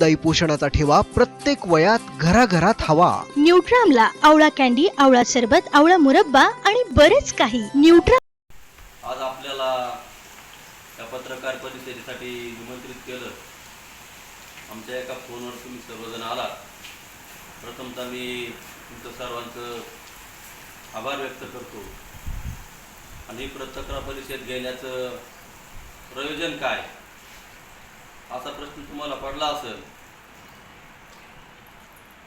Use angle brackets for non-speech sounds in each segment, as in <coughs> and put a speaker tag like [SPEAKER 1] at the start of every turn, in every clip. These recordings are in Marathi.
[SPEAKER 1] दाई पोषणाचा ठेवा प्रत्येक वयात घराघरात हवा.
[SPEAKER 2] न्यूट्रामला आवळा कॅन्डी आवळा सरबत आवळा मुरब्बा आणि बरेच काही. न्यूट्रा
[SPEAKER 3] आज आपल्याला या पत्रकार परिषदेसाठी निमंत्रित केलं. आमच्या एका फोनवर तुम्ही सर्वजण आलात. प्रथमतः मी तुमचं सर्वांचं आभार व्यक्त करतो. आणि पत्रकार परिषद घेण्याचं प्रयोजन काय? असा प्रश्न तुम्हाला पडला असेल.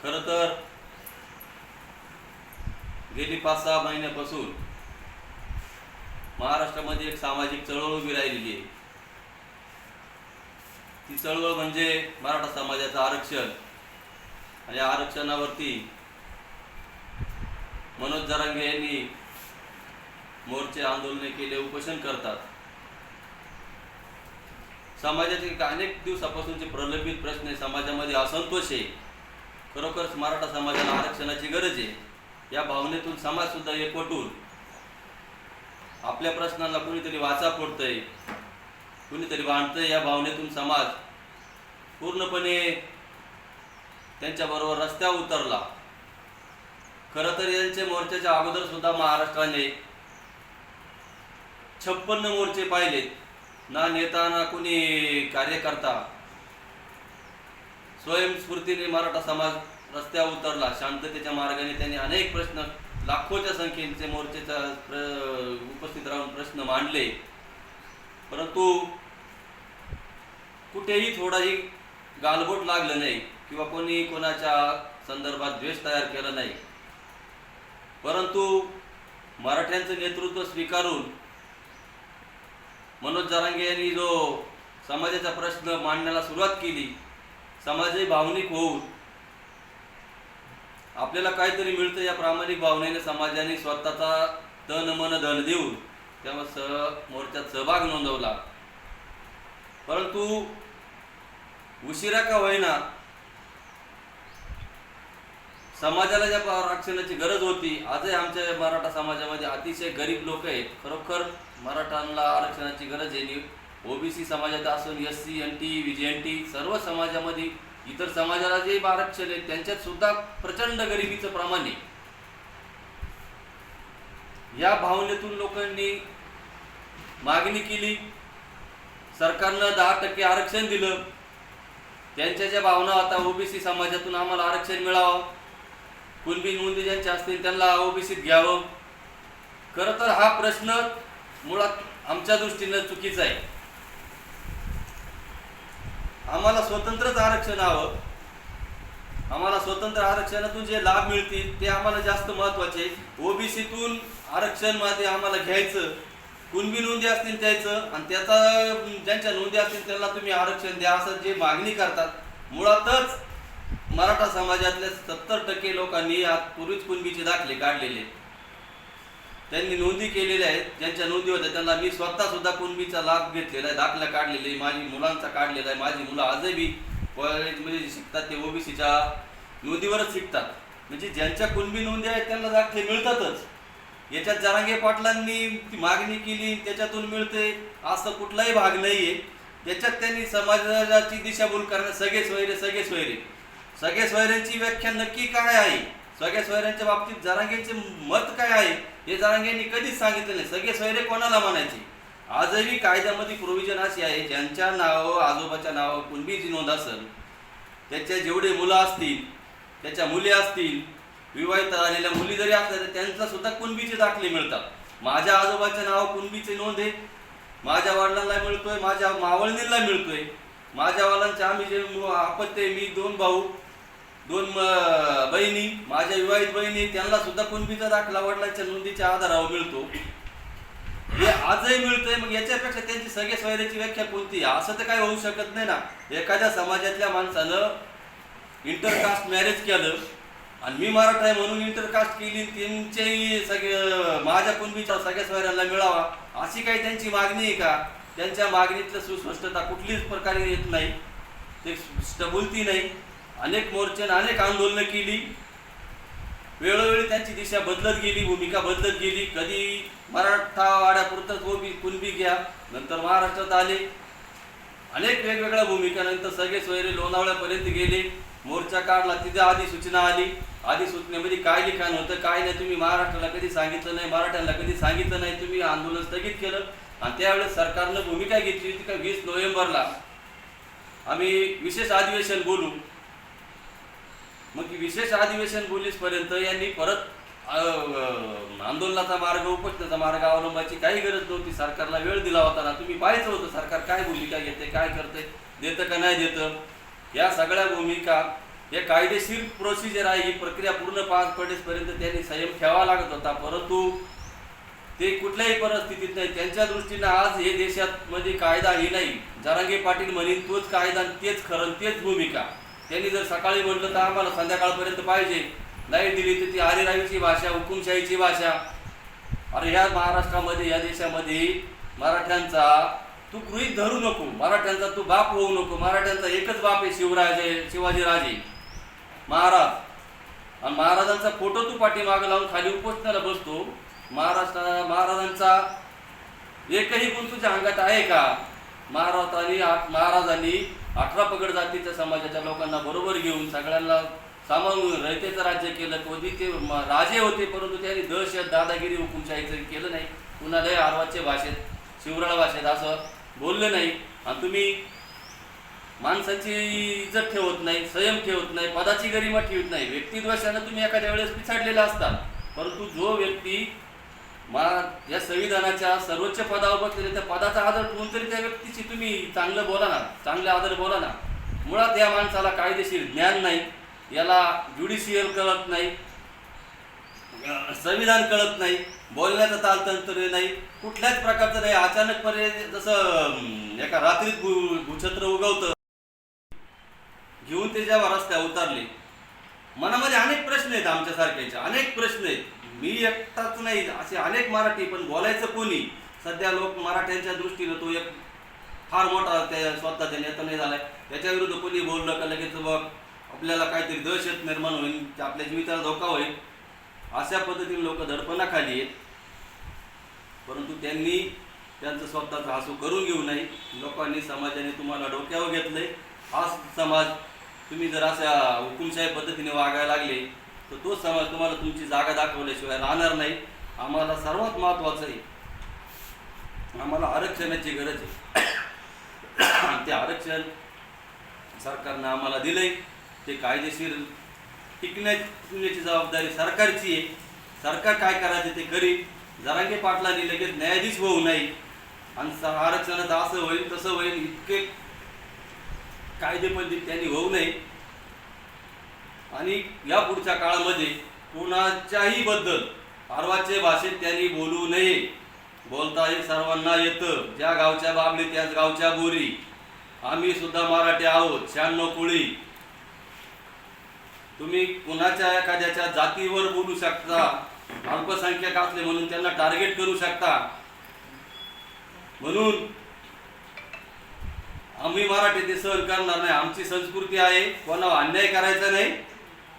[SPEAKER 3] खरं तर गेली पाच सहा महिन्यापासून महाराष्ट्रामध्ये एक सामाजिक चळवळ उभी राहिलेली आहे. ती चळवळ म्हणजे मराठा समाजाचं आरक्षण. आणि या आरक्षणावरती मनोज जरांगे यांनी मोर्चे आंदोलने केले उपोषण करतात. समाजाचे अनेक दिवसापासूनचे प्रलंबित प्रश्न आहे. समाजामध्ये असंतोष आहे. खरोखरच मराठा समाजाला आरक्षणाची गरज आहे. या भावनेतून समाज सुद्धा एकवटून आपल्या प्रश्नांना कुणीतरी वाचा फोडतंय कुणीतरी बांधतंय. या भावनेतून समाज पूर्णपणे त्यांच्याबरोबर रस्त्यावर उतरला. खरं तर यांच्या मोर्चाच्या अगोदर सुद्धा महाराष्ट्राने छप्पन्न मोर्चे पाहिलेत. ना नेता ना कुणी कार्यकर्ता. स्वयंस्फूर्तीने मराठा समाज रस्त्यावर उतरला. शांततेच्या मार्गाने त्यांनी अनेक प्रश्न लाखोच्या संख्येचे मोर्चेचा प्र- उपस्थित राहून प्रश्न मांडले. परंतु कुठेही थोडाही गालबोट लागलं नाही किंवा कोणी कोणाच्या संदर्भात द्वेष तयार केला नाही. परंतु मराठ्यांचं नेतृत्व स्वीकारून मनोज जरांगे यांनी जो समाजाचा प्रश्न मांडण्याला सुरुवात केली समाजही भावनिक होऊन आपल्याला काहीतरी मिळतं या प्रामाणिक भावनेने समाजाने स्वतःचा तन मन धन देऊन तेव्हा सह मोर्चात सहभाग नोंदवला. परंतु उशिरा का होईना समाजाला ज्या आरक्षणाची गरज होती आजही आमच्या मराठा समाजामध्ये अतिशय गरीब लोक आहेत. खरोखर मराठांना आरक्षणाची गरज आहे. ओबीसी समाजात असून S C N T V N T सर्व समाजामध्ये इतर समाजाला जे आरक्षण आहे त्यांच्यात सुद्धा प्रचंड गरिबीचं प्रमाण आहे. या भावनेतून लोकांनी मागणी केली. सरकारनं दहा टक्के आरक्षण दिलं. त्यांच्या ज्या भावना आता ओबीसी समाजातून आम्हाला आरक्षण मिळावं. कुणबी नोंदी ज्यांच्या असतील त्यांना ओबीसीत घ्यावं. खरं तर हा प्रश्न मुळात आमच्या दृष्टीनं चुकीचा आहे. आम्हाला स्वतंत्रच आरक्षण हवं. आम्हाला स्वतंत्र आरक्षणातून जे लाभ मिळतील ते आम्हाला जास्त महत्त्वाचे ओबीसीतून आरक्षणमध्ये आम्हाला घ्यायचं कुणबी नोंदी असतील द्यायचं आणि त्याचा ज्यांच्या नोंदी असतील त्यांना तुम्ही आरक्षण द्या असं जे मागणी करतात. मुळातच मराठा समाजातल्या सत्तर टक्के लोकांनी आज पूर्वीच कुणबीचे दाखले काढलेले. त्यांनी नोंदी केलेल्या आहेत. ज्यांच्या नोंदी होत्या त्यांना मी स्वतः सुद्धा कुणबीचा लाभ घेतलेला आहे. दाखला काढलेले आहे. माझी मुलांचा काढलेला आहे. माझी मुलं आजही कॉलेजमध्ये शिकतात ते ओबीसीच्या नोंदीवरच शिकतात. म्हणजे ज्यांच्या कुणबी नोंदी आहेत त्यांना दाखले मिळतातच. याच्यात जरांगे पाटलांनी ती मागणी केली त्याच्यातून मिळते. असं कुठलाही भाग नाहीये. त्याच्यात त्यांनी समाजाची दिशाभूल करणं सगळे सोयरे सगळे सोयरे सगळ्या सोयऱ्यांची व्याख्या नक्की काय आहे? सगळ्या सोयऱ्यांच्या बाबतीत जरांगेचे मत काय आहे? हे जरांगेंनी कधीच सांगितलं नाही. सगळे सोयरे कोणाला म्हणायचे? आजही कायद्यामध्ये प्रोव्हिजन अशी आहे ज्यांच्या नावावर आजोबाच्या नावावर कुणबी जी नोंद असेल त्याच्या जेवढे मुलं असतील त्याच्या मुली असतील विवाहित झालेल्या मुली जरी असल्या तर त्यांचा सुद्धा कुणबीचे दाखले मिळतात. माझ्या आजोबाच्या नावावर कुणबीचे नोंद आहे? माझ्या वडिलांना मिळतोय माझ्या मावळणीला मिळतोय. माझ्या वडिलांच्या आम्ही जे आपत्ते मी दोन भाऊ दोन बहिणी माझ्या विवाहित बहिणी त्यांना सुद्धा कुणबीचा दाखला वडिलांच्या नोंदीच्या आधारावर मिळतो. हे आजही मिळतंय मग याच्यापेक्षा त्यांची सगळे स्वैराची व्याख्या कोणती? असं तर काही होऊ शकत नाही ना. एखाद्या समाजातल्या माणसानं इंटरकास्ट मॅरेज केलं आणि मी मराठा आहे म्हणून इंटरकास्ट केली त्यांच्याही सगळे माझ्या कुणबीच्या सगळ्या सोयऱ्यांना मिळावा अशी काही त्यांची मागणी आहे का? त्यांच्या मागणीतलं सुस्पष्टता कुठलीच प्रकारे येत नाही. ते बोलती नाही. अनेक मोर्चाने अनेक आंदोलनं केली. वेळोवेळी त्यांची दिशा बदलत गेली भूमिका बदलत गेली. कधी मराठा वाड्यापुरतच ओबी कुणबी घ्या नंतर महाराष्ट्रात आले. अनेक वेगवेगळ्या भूमिका नंतर सगळे सोयरे लोणावळ्यापर्यंत गेले. मोर्चा काढला तिथे आधी सूचना आली. आधी सूचनेमध्ये काय लिखाण होतं काय नाही तुम्ही महाराष्ट्राला कधी सांगितलं नाही मराठ्यांना कधी सांगितलं नाही तुम्ही आंदोलन स्थगित केलं. आणि त्यावेळेस सरकारनं भूमिका घेतली होती का? वीस नोव्हेंबरला. आम्ही विशेष अधिवेशन बोलू. मग विशेष अधिवेशन बोलीसपर्यंत यांनी परत आंदोलनाचा मार्ग उपोषणाचा मार्ग अवलंबायची काही गरज नव्हती. सरकारला वेळ दिला होता ना. तुम्ही पाहायचं होतं सरकार काय भूमिका घेते काय करते देतं का नाही देतं. या सगळ्या भूमिका हे कायदेशीर प्रोसिजर आहे. ही प्रक्रिया पूर्ण पार पडेपर्यंत त्यांनी संयम ठेवा लागत होता. परंतु ते कुठल्याही परिस्थितीत नाही. त्यांच्या दृष्टीनं आज हे देशात म्हणजे कायदा ही नाही. जरांगे पाटील म्हणेन तोच कायदा तेच खरं तेच भूमिका. त्यांनी जर सकाळी म्हटलं तर आम्हाला संध्याकाळपर्यंत पाहिजे. नाही दिली तर ती आरेरावीची भाषा हुकुमशाहीची भाषा. अरे ह्या महाराष्ट्रामध्ये या देशामध्ये मराठ्यांचा तू गृहित धरू नको. मराठ्यांचा तू बाप होऊ नको. मराठ्यांचा एकच बाप आहे शिवराजे शिवाजीराजे महाराज. आणि महाराजांचा फोटो तू पाठीमागं लावून खाली उपोषणाला बसतो. महाराष्ट्र महाराजांचा एकही गुण तुझ्या अंगात आहे का? महाराजांनी आठ- महाराजांनी अठरा पगड जातीच्या समाजाच्या लोकांना बरोबर घेऊन सगळ्यांना सामावून रयतेचं राज्य केलं. कधी ते राजे होते परंतु त्यांनी दहशत दादागिरी हुकुमशाहीचं केलं नाही. कुणालाही आरवाच्या भाषेत शिवराळ भाषेत असं बोललं नाही. आणि तुम्ही माणसाची इज्जत ठेवत नाही संयम ठेवत नाही पदाची गरिमा ठेवत नाही. व्यक्तिद्वेषानं तुम्ही एखाद्या वेळेस पिछाडलेला असता. परंतु जो व्यक्ती मा या संविधानाच्या सर्वोच्च पदावर बसलेले त्या पदाचा आदर ठेवून तरी त्या व्यक्तीची तुम्ही चांगलं बोला ना चांगले आदर बोला ना. मुळात या माणसाला कायदेशीर ज्ञान नाही याला ज्युडिशियल कळत नाही संविधान कळत नाही बोलण्याचं तालतंत्र नाही कुठल्याच प्रकारचं नाही. अचानकपणे जसं एका रात्रीत भू भूछत्र उगवतं घेऊन ते जेव्हा रस्त्या उतरले मनामध्ये अनेक प्रश्न आहेत आमच्यासारख्याचे अनेक प्रश्न आहेत. मी एकटाच नाही असे अनेक मराठी पण बोलायचं कोणी? सध्या लोक मराठ्यांच्या दृष्टीनं तो एक फार मोठा त्या स्वतःच्या नेता नाही झालाय. त्याच्या विरुद्ध कोणी बोललं का लगेच बघ आपल्याला काहीतरी दहशत निर्माण होईल की आपल्या जीविताला धोका होईल? अशा पद्धतीने लोक दडपणाखाली आहेत. परंतु त्यांनी त्यांचं स्वतःचा हसू करून घेऊ नये. लोकांनी समाजाने तुम्हाला डोक्यावर घेतलंय. हा समाज तुम्ही जर अशा हुकुमशाही पद्धतीने वागायला लागले तर तो समाज तुम्हाला तुमची जागा दाखवल्याशिवाय राहणार नाही. आम्हाला सर्वात महत्त्वाचं आहे आम्हाला आरक्षणाची गरज आहे. आणि <coughs> ते आरक्षण सरकारनं आम्हाला दिलंय. ते कायदेशीर टिकण्याची जबाबदारी सरकारची आहे. सरकार काय करायचं ते करील. जरांगे पाटलांनी लगेच न्यायाधीश होऊ नये. आणि स- आरक्षणाचं असं होईल तसं होईल इतके कायदेमध्ये त्यांनी होऊ नये. आणि या पुढच्या काळामध्ये कुणाच्याही बद्दल पारवाच्या भाषेत त्यांनी बोलू नये. बोलता हे सर्वांना येतं. ज्या गावच्या बाबली त्याच गावच्या बोरी. आम्ही सुद्धा मराठी आहोत. शहाण्णव कोळी. तुम्ही कुणाच्या एखाद्याच्या जातीवर बोलू शकता? अल्पसंख्याक असले म्हणून त्यांना टार्गेट करू शकता. म्हणून आम्ही मराठी ते सहन करणार नाही. आमची संस्कृती आहे. कोणावर अन्याय करायचा नाही.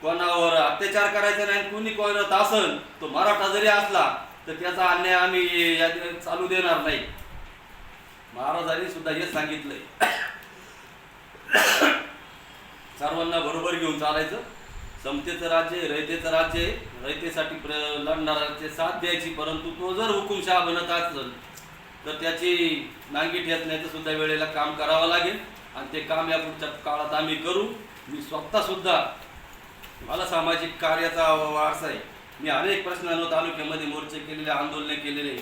[SPEAKER 3] कोणावर अत्याचार करायचा नाही कोणी करत असल तो मराठा जरी असला तर त्याचा अन्याय आम्ही चालू देणार नाही. महाराजांनी सुद्धा हे सांगितलंय. सर्वांना बरोबर घेऊन चालायचं. समतेचं राज्य रयतेचं राज्य रयतेसाठी प्र लढणाऱ्याचे साथ द्यायची परंतु तो जर हुकुमशहा बनत असेल तर त्याची नांगी ठेचण्याचं सुद्धा वेळेला काम करावं लागेल. आणि ते काम या पुढच्या काळात आम्ही करू. मी स्वतः सुद्धा मला सामाजिक कार्याचा वारसा आहे. मी अनेक प्रश्नांवर तालुक्यामध्ये मोर्चे केलेले आंदोलने केलेले.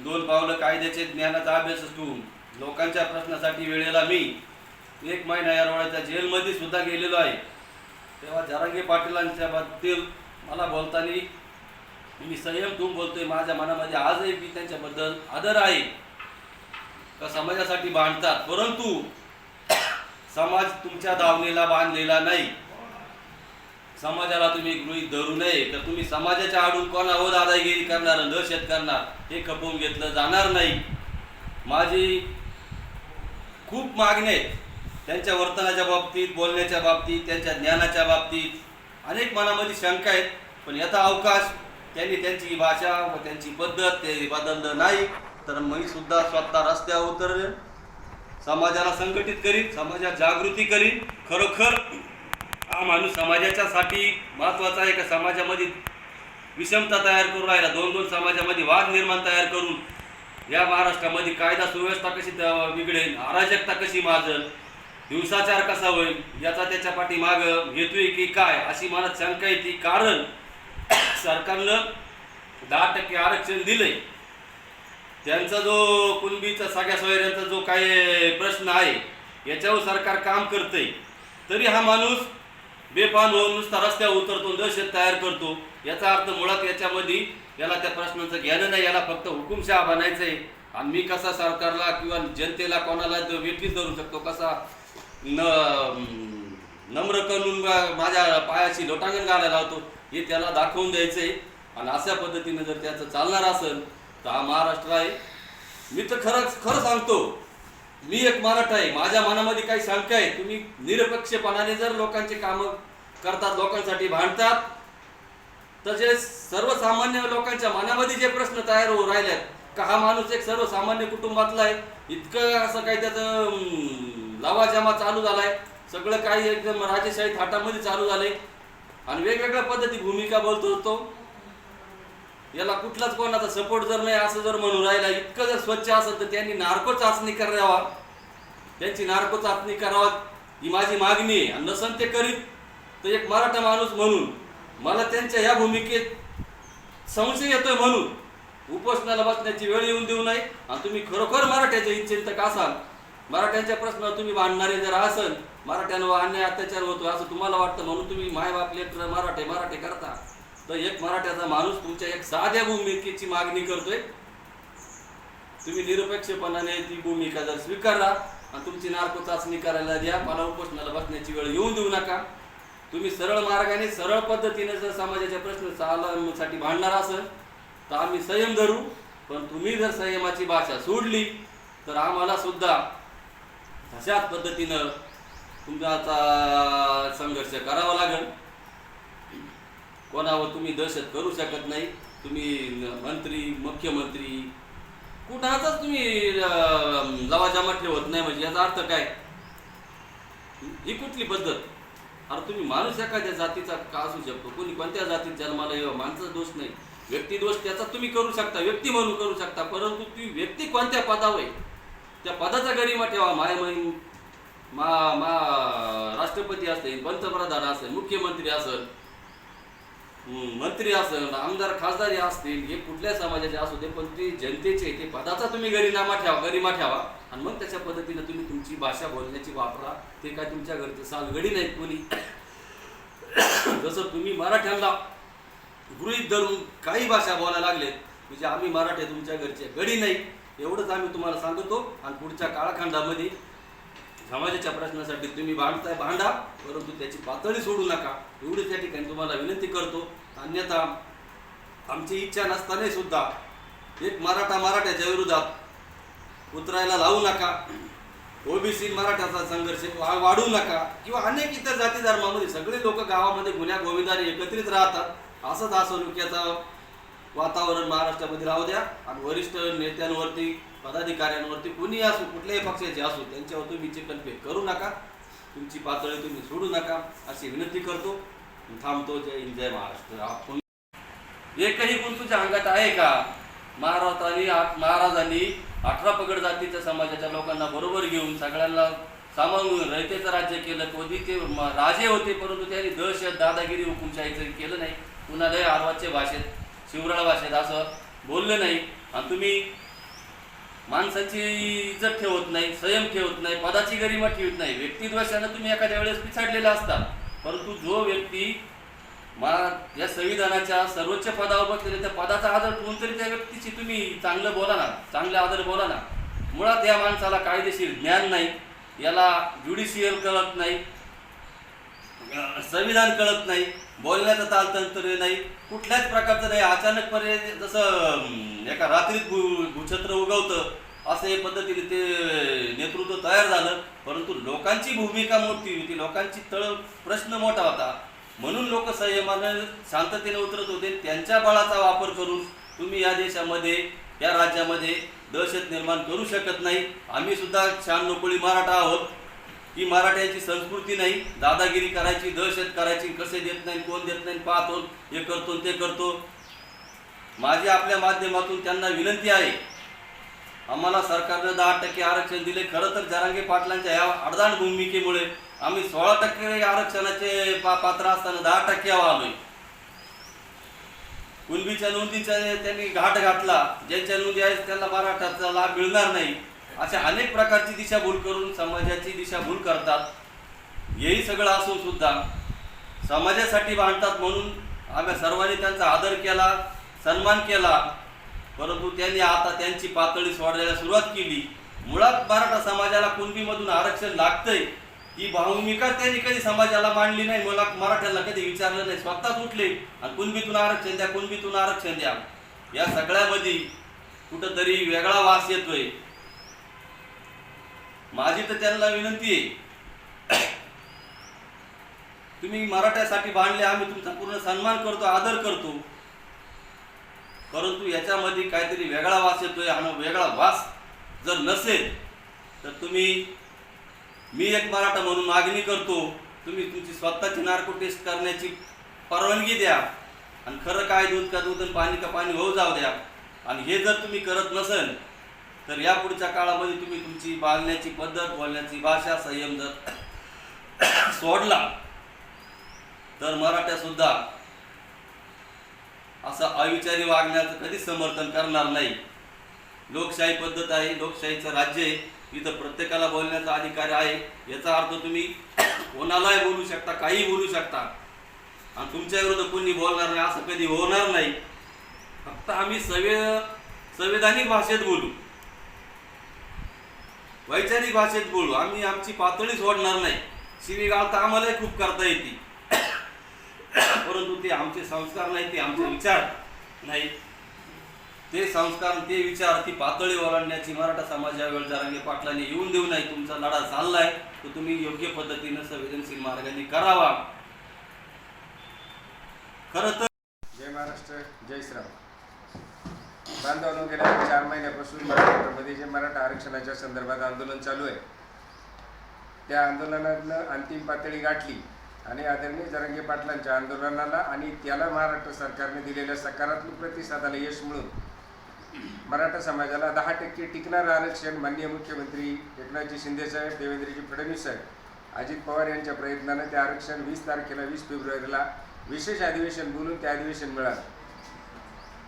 [SPEAKER 3] दोन पावलं कायद्याचे ज्ञानाचा अभ्यास ठेवून लोकांच्या प्रश्नासाठी वेळेला मी एक महिना यारवाड्याच्या जेलमध्ये सुद्धा गेलेलो आहे. तेव्हा जरांगे पाटीलांच्या बद्दल मला बोलताना मी संयम ठेवून बोलतोय माझ्या मनामध्ये आजही मी त्यांच्याबद्दल आदर आहे. का समाजासाठी बांधतात परंतु समाज तुमच्या धावनेला बांधलेला नाही. समाजाला तुम्ही गृहीत धरू नये तर तुम्ही समाजाच्या आडून कोणावर दादागिरी करणार दहशत करणार हे खपवून घेतलं जाणार नाही. माझी खूप मागणे आहेत त्यांच्या वर्तनाच्या बाबतीत बोलण्याच्या बाबतीत त्यांच्या ज्ञानाच्या बाबतीत अनेक मनामध्ये शंका आहेत पण याचा अवकाश त्यांनी त्यांची भाषा व त्यांची पद्धत ते बदललं नाही तर मी सुद्धा स्वतः रस्त्यावर उतरले. समाजाला संघटित करीन समाजात जागृती करीन. खरोखर हा माणूस समाजाच्यासाठी महत्त्वाचा आहे का? समाजामध्ये विषमता तयार करून राहिला. दोन दोन समाजामध्ये वाद निर्माण तयार करून या महाराष्ट्रामध्ये कायदा सुव्यवस्था कशी बिघडेल अराजकता कशी माजल हिंसाचार कसा होईल याचा त्याच्या पाठीमाग माग आहे की काय? अशी मला शंका येते कारण सरकारनं दहा टक्के आरक्षण दिलंय. त्यांचा जो कुणबीचा सगळ्या सोयऱ्यांचा जो काही प्रश्न आहे याच्यावर सरकार काम करतंय. तरी हा माणूस बेपान होऊन नुसता रस्त्यावर उतरतो दहशत तयार करतो. याचा अर्थ मुळात याच्यामध्ये याला त्या प्रश्नाचं ज्ञान नाही याला फक्त हुकुमशहा आहे आणि मी कसा सरकारला किंवा जनतेला कोणाला ज- धरू शकतो? कसा न नम्र करून माझ्या पायाशी लोटांगण घालायला लावतो? हे त्याला दाखवून द्यायचं आहे आणि अशा पद्धतीनं जर त्याचं चालणार असेल तर हा महाराष्ट्र आहे. मी तर खरंच खरं सांगतो मी एक मराठा आहे. माझ्या मनामध्ये काही शंका आहे. तुम्ही निरपेक्षपणाने जर लोकांचे कामं करतात लोकांसाठी भांडतात तर जे सर्वसामान्य लोकांच्या मनामध्ये जे प्रश्न तयार होऊ राहिलेत का हा माणूस एक सर्वसामान्य कुटुंबातला आहे? इतकं असं काही त्याचं अं, चालू झालाय. सगळं काही एकदम राजेशाही थाटामध्ये चालू झालंय. आणि वेगवेगळ्या पद्धती भूमिका बोलतो तो. याला कुठलाच कोणाचा सपोर्ट जर नाही असं जर म्हणून राहिला इतकं जर स्वच्छ असेल तर त्यांनी नार्को चाचणी करावा. त्यांची नार्को चाचणी करावा ही माझी मागणी आहे. आणि नसन ते करीत तर एक मराठा माणूस म्हणून मला त्यांच्या या भूमिकेत संशय येतोय म्हणून उपोषणाला बसण्याची वेळ येऊन देऊ नये. आणि तुम्ही खरोखर मराठ्याचे चिंतक असाल मराठ्यांच्या प्रश्नावर तुम्ही मांडणारे जर असाल मराठ्यांवर अन्याय अत्याचार होतो असं तुम्हाला वाटतं म्हणून तुम्ही मायबाप लेटर मराठे मराठे करता. तर एक मराठ्याचा माणूस तुमच्या एक साध्या भूमिकेची मागणी करतोय. तुम्ही निरपेक्षपणाने ती भूमिका जर स्वीकारा आणि तुमची नार्को चाचणी करायला द्या मला उपोषणाला बसण्याची वेळ येऊन देऊ नका. तुम्ही सरळ मार्गाने सरळ पद्धतीने जर समाजाच्या प्रश्न चालवण्यासाठी भांडणार असेल तर आम्ही संयम धरू. पण तुम्ही जर संयमाची भाषा सोडली तर आम्हाला सुद्धा तशाच पद्धतीनं तुमचा संघर्ष करावा लागेल. कोणावर तुम्ही दहशत करू शकत नाही. तुम्ही मंत्री मुख्यमंत्री कुणाचाच तुम्ही अं, लवाजमा ठेवत नाही म्हणजे याचा अर्थ काय? ही कुठली पद्धत? अरे तुम्ही माणूस एखाद्या जातीचा का असू शकतो? कोणी कोणत्या जातीत जन्माला येऊ माणसाचा दोष नाही. व्यक्ती दोष त्याचा तुम्ही करू शकता व्यक्ती म्हणून करू शकता. परंतु ती व्यक्ती कोणत्या पदावर आहे? त्या पदाचा गरिमा ठेवा. माय मा मा राष्ट्रपती असेल पंतप्रधान असेल मुख्यमंत्री असेल मंत्री असेल आमदार खासदार हे असतील हे कुठल्या समाजाचे असू दे पण ते जनतेचे ते पदाचा तुम्ही गरिनामा ठेवा गरिमा ठेवा. आणि मग त्याच्या पद्धतीने तुम्ही तुमची भाषा बोलण्याची वापरा. ते काय तुमच्या घरचे सालगडी नाहीत कोणी. जसं तुम्ही मराठ्यांना गृहीत धरून काही भाषा बोलायला लागलेत म्हणजे आम्ही मराठे तुमच्या घरचे गडी नाही एवढंच आम्ही तुम्हाला सांगतो. आणि पुढच्या काळखंडामध्ये समाजाच्या प्रश्नासाठी तुम्ही भांडताय भांडा परंतु त्याची पातळी सोडू नका. एवढी त्या ठिकाणी तुम्हाला विनंती करतो. अन्यथा आमची इच्छा नसताना सुद्धा एक मराठा मराठ्याच्या विरोधात उतरायला लावू नका. ओबीसी मराठ्याचा संघर्ष वाढू वाढवू नका. किंवा अनेक इतर जाती धर्मामध्ये सगळे लोक गावामध्ये गुन्ह्या गोविंदाने एकत्रित राहतात. असंच हा सलुक्याचं वातावरण महाराष्ट्रामध्ये राहू द्या. आणि वरिष्ठ नेत्यांवरती पदाधिकाऱ्यांवरती कोणी असो कुठल्याही पक्षाचे असो त्यांच्यावर तुम्ही चिकनफेक करू नका. तुमची पातळी तुम्ही सोडू नका. अशी विनंती करतो. थांबतो. जय हिंद जय महाराष्ट्र. आपण एकही गुण तुझ्या अंगात आहे का? महाराजांनी महाराजांनी अठरा पगड जातीच्या समाजाच्या लोकांना बरोबर घेऊन सगळ्यांना सामावून रयतेचं राज्य केलं. कधी ते राजे होते परंतु त्यांनी दहशत दादागिरी हुकुमशाहीचं केलं नाही. कुणालाही आरवाच्या भाषेत शिवराळ भाषेत असं बोललं नाही. आणि तुम्ही माणसाची इज्जत ठेवत नाही संयम ठेवत नाही पदाची गरिमा ठेवत नाही. व्यक्तिद्वेषानं तुम्ही एखाद्या वेळेस पिछाडलेला असता. परंतु जो व्यक्ती मा या संविधानाच्या सर्वोच्च पदावर बसलेले त्या पदाचा आदर ठेवून तरी त्या व्यक्तीशी तुम्ही चांगलं बोला ना चांगला आदर बोला ना. मुळात या माणसाला कायदेशीर ज्ञान नाही याला ज्युडिशियल कळत नाही संविधान कळत नाही. बोलण्याचं तालतंत्र नाही कुठल्याच प्रकारचं नाही. अचानकपणे जसं एका रात्रीत भू भूछत्र उगवतं असं पद्धतीने ते नेतृत्व तयार झालं. परंतु लोकांची भूमिका मोठी होती लोकांची तळ प्रश्न मोठा होता. म्हणून लोक संयमानं शांततेने उतरत होते. त्यांच्या बळाचा वापर करून तुम्ही या देशामध्ये या राज्यामध्ये दहशत निर्माण करू शकत नाही. आम्ही सुद्धा छान नोकळी मराठा आहोत. ही मराठ्यांची संस्कृती नाही. दादागिरी करायची दहशत करायची कसे देत नाही कोण देत नाही पाहतो हे करतो ते करतो. माझी आपल्या माध्यमातून त्यांना विनंती आहे. आम्हाला सरकारनं दहा टक्के आरक्षण दिले. खरं तर जरांगे पाटलांच्या या अडदाण भूमिकेमुळे आम्ही सोळा टक्के आरक्षणाचे पा पात्र असताना दहा टक्के आलोय कुणबीच्या नोंदीचा त्यांनी घाट घातला. ज्यांच्या नोंदी आहेत त्यांना मराठाचा लाभ मिळणार नाही. अशा अनेक प्रकारची दिशाभूल करून समाजाची दिशाभूल करतात. हेही सगळं असून सुद्धा समाजासाठी भांडतात म्हणून आम्ही सर्वांनी त्यांचा आदर केला सन्मान केला. परंतु त्यांनी आता त्यांची पातळी सोडायला सुरुवात केली. मुळात मराठा समाजाला कुणबीमधून आरक्षण लागतंय ही भूमिका त्यांनी कधी समाजाला मांडली नाही? मला मराठ्याला कधी विचारलं नाही. स्वतःच उठले आणि कुणबीतून आरक्षण द्या कुणबीतून आरक्षण द्या. या सगळ्यामध्ये कुठंतरी वेगळा वास येतोय. माझी तर त्यांना विनंती आहे. तुम्ही मराठ्यासाठी बांधले आम्ही तुमचा पूर्ण सन्मान करतो आदर करतो. परंतु याच्यामध्ये काहीतरी वेगळा वास येतोय आणि वेगळा वास जर नसेल तर तुम्ही मी एक मराठा म्हणून मागणी करतो तुम्ही तुमची स्वतःची नार्को टेस्ट करण्याची परवानगी द्या. आणि खरं काय दूध का दूध आणि पाणी का पाणी होऊ जाऊ द्या. आणि हे जर तुम्ही करत नसेल तर या पुढच्या काळामध्ये तुम्ही तुमची बांधण्याची पद्धत बोलण्याची भाषा संयम जर <coughs> सोडला तर मराठ्या सुद्धा असं अविचारी वागण्याचं कधीच समर्थन करणार नाही. लोकशाही पद्धत आहे लोकशाहीचं राज्य आहे इथं प्रत्येकाला बोलण्याचा अधिकार आहे. याचा अर्थ तुम्ही <coughs> कोणालाही बोलू शकता काही बोलू शकता. आणि तुमच्या विरुद्ध कोणी बोलणार नाही असं कधी होणार नाही. फक्त आम्ही संवे संविधानिक भाषेत बोलू. वैचारिक भाषेत बोलू. आम्ही आमची पातळी सोडणार नाही. शिवीगाळ तर आम्हालाही खूप करता येते. परंतु ते आमचे संस्कार नाही ते आमचे विचार नाही. ते संस्कार ते विचार ती पातळी ओलांडण्याची मराठा समाज यावेळी जरांगे पाटलांनी येऊन देऊ नये. तुमचा लढा चाललाय तो तुम्ही योग्य पद्धतीनं संवेदनशील मार्गाने करावा. खरं तर
[SPEAKER 4] जय महाराष्ट्र जय श्रीराम. बांधवांनो गेल्या चार महिन्यापासून महाराष्ट्रामध्ये जे मराठा आरक्षणाच्या संदर्भात आंदोलन चालू आहे. त्या आंदोलनानं अंतिम पातळी गाठली आणि आदरणीय जरंगे पाटलांच्या आंदोलनाला आणि त्याला महाराष्ट्र सरकारने दिलेल्या सकारात्मक प्रतिसादाला यश मिळून मराठा समाजाला दहा टक्के टिकणारं आरक्षण माननीय मुख्यमंत्री एकनाथजी शिंदेसाहेब देवेंद्रजी फडणवीस साहेब अजित पवार यांच्या प्रयत्नानं ते आरक्षण वीस तारखेला वीस फेब्रुवारीला विशेष अधिवेशन बोलून ते अधिवेशन मिळालं.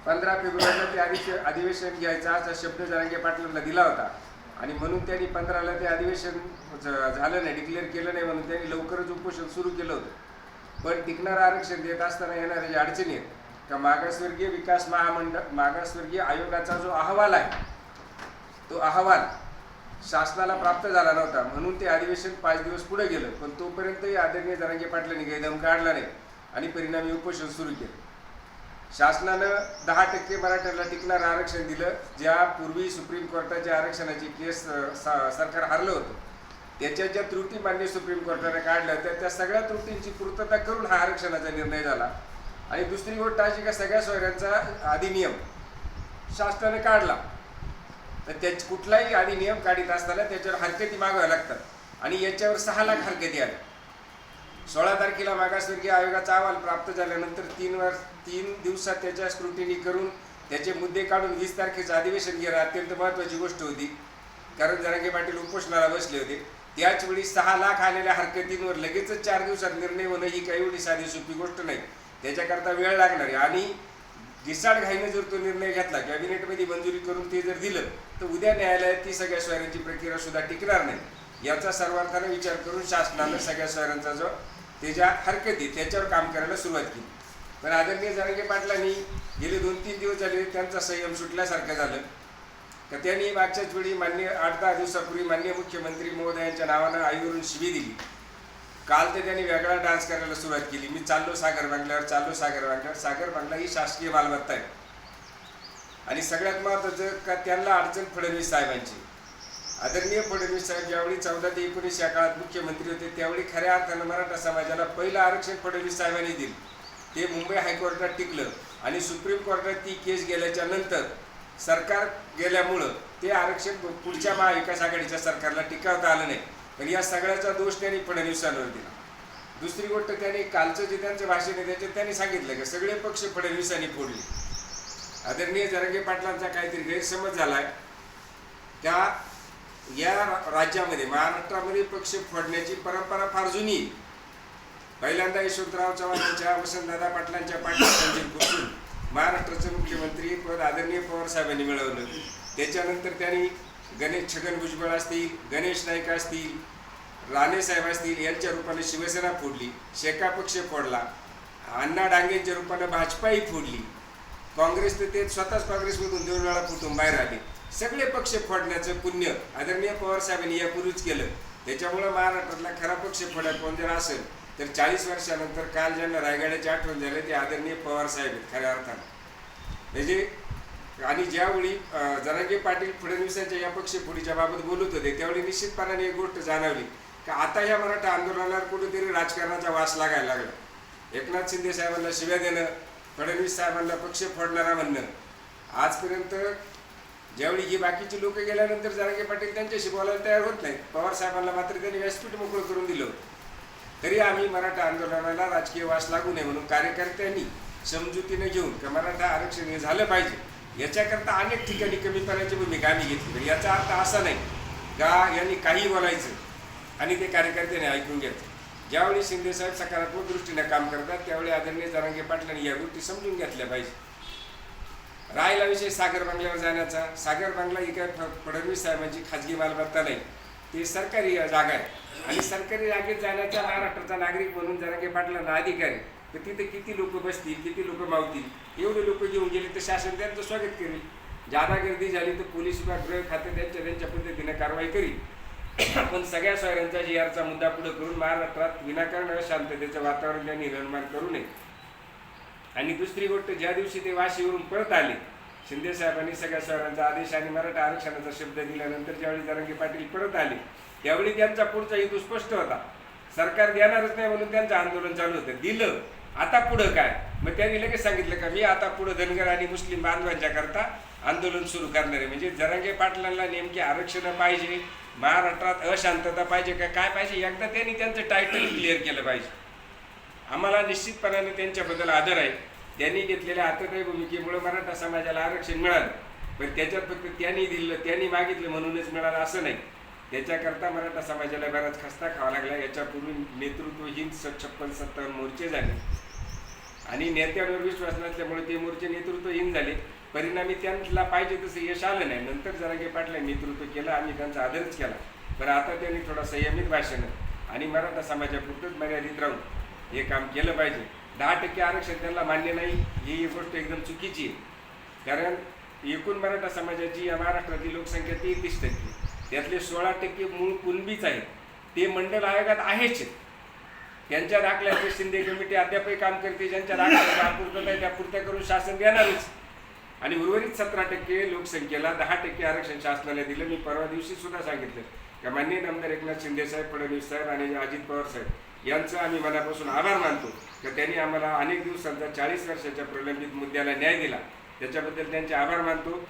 [SPEAKER 4] पंधरा फेब्रुवारीला ते अधिवेशन अधिवेशन घ्यायचा. असा शब्द जरांगे पाटलांना दिला होता. आणि म्हणून त्यांनी पंधराला ते अधिवेशन झालं नाही डिक्लेअर केलं नाही म्हणून त्यांनी लवकरच उपोषण सुरू केलं होतं. पण टिकणारं आरक्षण देत असताना येणाऱ्या ज्या अडचणी आहेत का मागासवर्गीय विकास महामंडळ मागासवर्गीय आयोगाचा जो अहवाल आहे तो अहवाल शासनाला प्राप्त झाला नव्हता. म्हणून ते अधिवेशन पाच दिवस पुढे गेलं. पण तोपर्यंतही आदरणीय जरांगे पाटलांनी काही दम काढला नाही आणि परिणामी उपोषण सुरू केलं. शासनानं दहा टक्के मराठ्याला टिकणारं आरक्षण दिलं ज्या पूर्वी सुप्रीम कोर्टाच्या आरक्षणाची केस सरकार हरलं होतं. त्याच्या ज्या त्रुटी मान्य सुप्रीम कोर्टाने काढल्या होत्या त्या सगळ्या त्रुटींची पूर्तता करून हा आरक्षणाचा निर्णय झाला. आणि दुसरी गोष्ट अशी का सगळ्या सोयऱ्यांचा अधिनियम शासनाने काढला. तर त्या कुठलाही अधिनियम काढीत असताना त्याच्यावर हरकती मागाव्या लागतात. आणि याच्यावर सहा लाख हरकती आल्या. सोळा तारखेला मागासवर्गीय आयोगाचा अहवाल प्राप्त झाल्यानंतर तीन वर्ष तीन दिवसात त्याच्या स्क्रुटिनी करून त्याचे मुद्दे काढून वीस तारखेचं अधिवेशन घेणं अत्यंत महत्त्वाची गोष्ट होती. कारण जरांगे पाटील उपोषणाला बसले होते. त्याच वेळी सहा लाख आलेल्या हरकतींवर लगेचच चार दिवसात निर्णय होणं ही काही एवढी साधी सोपी गोष्ट नाही. त्याच्याकरता वेळ लागणार आहे. आणि घिसाड घाईने जर तो निर्णय घेतला कॅबिनेटमध्ये मंजुरी करून ते जर दिलं तर उद्या न्यायालयात ती सगळ्या स्वाऱ्यांची प्रक्रिया सुद्धा टिकणार नाही. याचा सर्वार्थाने विचार करून शासनानं सगळ्या स्वाऱ्यांचा जो त्याच्या हरकती त्याच्यावर काम करायला सुरुवात केली. पण आदरणीय जरांगे पाटलांनी गेले दोन तीन दिवस झाले त्यांचा संयम सुटल्यासारखं झालं. का त्यांनी मागच्याच वेळी मान्य आठ दहा दिवसापूर्वी मान्य मुख्यमंत्री महोदयांच्या नावानं आईवरून शिवी दिली. काल तर त्यांनी वेगळा डान्स करायला सुरुवात केली. मी चाललो सागर बांगल्यावर चाललो सागर बांगल्यावर. सागर बांगला ही शासकीय मालमत्ता आहे. आणि सगळ्यात महत्त्वाचं का त्यांना अडचण फडणवीस साहेबांची. आदरणीय फडणवीस साहेब ज्यावेळी चौदा ते एकोणीस या काळात मुख्यमंत्री होते त्यावेळी खऱ्या अर्थानं मराठा समाजाला पहिलं आरक्षण फडणवीस साहेबांनी दिलं. ते मुंबई हायकोर्टात टिकलं आणि सुप्रीम कोर्टात ती केस गेल्याच्यानंतर सरकार गेल्यामुळं ते आरक्षण पुढच्या महाविकास आघाडीच्या सरकारला टिकावता आलं नाही. पण या सगळ्याचा दोष त्यांनी फडणवीसांवर दिला. दुसरी गोष्ट त्यांनी कालचं जे त्यांचं भाषण आहे त्याच्यात त्यांनी सांगितलं की सगळे पक्ष फडणवीसांनी फोडले. आदरणीय जरंगे पाटलांचा काहीतरी गैरसमज झाला आहे त्या या राज्यामध्ये महाराष्ट्रामध्ये पक्ष फोडण्याची परंपरा फार जुनी आहे. पहिल्यांदा यशवंतराव चव्हाणांच्या वसंतदादा पाटलांच्या पाठीशी बसून महाराष्ट्राचं मुख्यमंत्री पद आदरणीय पवार साहेबांनी मिळवलं. त्याच्यानंतर त्यांनी गणेश छगन भुजबळ असतील गणेश नाईक असतील राणे साहेब असतील यांच्या रूपाने शिवसेना फोडली शेका पक्ष फोडला अण्णा डांगेंच्या रूपाने भाजपाही फोडली. काँग्रेस तर ते स्वतःच काँग्रेसमधून दोन वेळा फुटून बाहेर आले. सगळे पक्ष फोडण्याचं पुण्य. आदरणीय पवार साहेबांनी यापूर्वीच केलं. त्याच्यामुळं महाराष्ट्रातला खरा पक्ष फोडा कोण जर असेल तर चाळीस वर्षानंतर काल ज्यांना रायगडाची आठवण झाली ते आदरणीय पवार साहेब आहेत खऱ्या अर्थानं. म्हणजे आणि ज्यावेळी अं, जरांगे पाटील फडणवीसांच्या या पक्षफोडीच्या बाबत बोलत होते त्यावेळी निश्चितपणाने एक गोष्ट जाणवली का आता या मराठा आंदोलनाला कुठेतरी राजकारणाचा वास लागायला लागला. एकनाथ शिंदे साहेबांना शिव्या देणं फडणवीस साहेबांना पक्ष फोडणारा म्हणणं आजपर्यंत ज्यावेळी ही बाकीची लोक गेल्यानंतर जरांगे पाटील त्यांच्याशी बोलायला तयार होत नाहीत. पवार साहेबांना मात्र त्यांनी व्यासपीठ मोकळं करून दिलं होतं. तरी आम्ही मराठा आंदोलनाला राजकीय वास लागू नये म्हणून कार्यकर्त्यांनी समजुतीने घेऊन का मराठा आरक्षण हे झालं पाहिजे याच्याकरता अनेक ठिकाणी कमी भूमिका आम्ही घेतली. याचा अर्थ असा नाही का यांनी काही बोलायचं आणि ते कार्यकर्त्याने ऐकून घ्यायचं. ज्यावेळी शिंदेसाहेब सकारात्मक दृष्टीने काम करतात त्यावेळी आदरणीय जरांगे पाटलांनी या गोष्टी समजून घेतल्या पाहिजे. राहिला विषय सागर बंगल्यावर जाण्याचा. सागर बंगला ही काय फडणवीस साहेबांची खाजगी मालमत्ता नाही. ती सरकारी जागा आहे. आणि सरकारी जागेत जाण्याचा महाराष्ट्राचा नागरिक म्हणून जरांगे पाटलांना अधिकार. आहे तर तिथे किती लोक बसतील किती लोक मावतील? एवढे लोक घेऊन गेले तर शासन त्यांचं स्वागत करेल. जादा गर्दी झाली तर पोलीस विभाग गृह खाते त्यांच्या त्यांच्या पद्धतीने कारवाई करील. आपण सगळ्या शहरांचा जी आरचा मुद्दा पुढे करून महाराष्ट्रात विनाकारण शांततेचं वातावरण त्यांनी निर्माण करू नये. आणि दुसरी गोष्ट ज्या दिवशी ते वाशीवरून परत आले शिंदे साहेबांनी सगळ्या सरांचा आदेश आणि मराठा आरक्षणाचा शब्द दिल्यानंतर ज्यावेळी जरांगे पाटील परत आले त्यावेळी त्यांचा पुढचा हेतू स्पष्ट होता. सरकार देणारच नाही म्हणून त्यांचं आंदोलन चालू होतं. दिलं आता पुढं काय? मग त्यांनी लगेच सांगितलं का मी आता पुढं धनगर आणि मुस्लिम बांधवांच्या करता आंदोलन सुरू करणार. आहे म्हणजे जरांगे पाटलांना नेमकी आरक्षण पाहिजे महाराष्ट्रात अशांतता पाहिजे का काय पाहिजे? एकदा त्यांनी त्यांचं टायटल क्लिअर केलं पाहिजे. आम्हाला निश्चितपणाने त्यांच्याबद्दल आदर आहे. त्यांनी घेतलेल्या आतताई भूमिकेमुळे मराठा समाजाला आरक्षण मिळालं. पण त्याच्यात फक्त त्यांनी दिलं त्यांनी मागितलं म्हणूनच मिळालं असं नाही. त्याच्याकरता मराठा समाजाला बराच खस्ता खावा लागला. याच्यापूर्वी नेतृत्वहीन स- छप्पन सत्तावन्न मोर्चे झाले. आणि नेत्यांवर विश्वास नसल्यामुळे ते मोर्चे नेतृत्वहीन झाले. परिणामी त्यांना पाहिजे तसं यश आलं नाही. नंतर जरांगे पाटला नेतृत्व केलं. आम्ही त्यांचा आदरच केला. पण आता त्यांनी थोडा संयमित भाषण आणि मराठा समाजापुरतंच मर्यादित राहून हे काम केलं पाहिजे. दहा टक्के आरक्षण त्यांना मान्य नाही ही गोष्ट एकदम चुकीची आहे. कारण एकूण मराठा समाजाची या महाराष्ट्रातील लोकसंख्या तेहतीस टक्के त्यातले सोळा टक्के मूळ कुणबीच आहेत. ते मंडल आयोगात आहेच त्यांच्या दाखल्याचे शिंदे कमिटी अद्यापही काम करते ज्यांच्या दाखल्या अपूर्तता त्या पूर्त्या करून शासन देणारच. आणि उर्वरित सतरा टक्के लोकसंख्येला दहा टक्के आरक्षण शासनाला दिलं. मी परवा दिवशी सुद्धा सांगितलं का माननीय आमदार एकनाथ शिंदे साहेब फडणवीस साहेब आणि अजित पवार साहेब यांचं आम्ही मनापासून आभार मानतो. की त्यांनी आम्हाला अनेक दिवसांचा चाळीस वर्षाच्या प्रलंबित मुद्द्याला न्याय दिला. त्याच्याबद्दल त्यांचे आभार मानतो.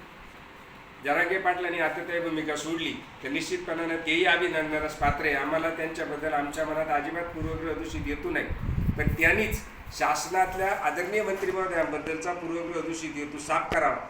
[SPEAKER 4] जरागे पाटलांनी आताताई भूमिका सोडली तर निश्चितपणानं तेही अभिनंदनास पात्र आहे. आम्हाला त्यांच्याबद्दल आमच्या मनात अजिबात पूर्वग्रह दूषित येतो नाही. पण त्यांनीच शासनातल्या आदरणीय मंत्री महोदयांबद्दलचा पूर्वग्रह दूषित हेतू साफ करावा.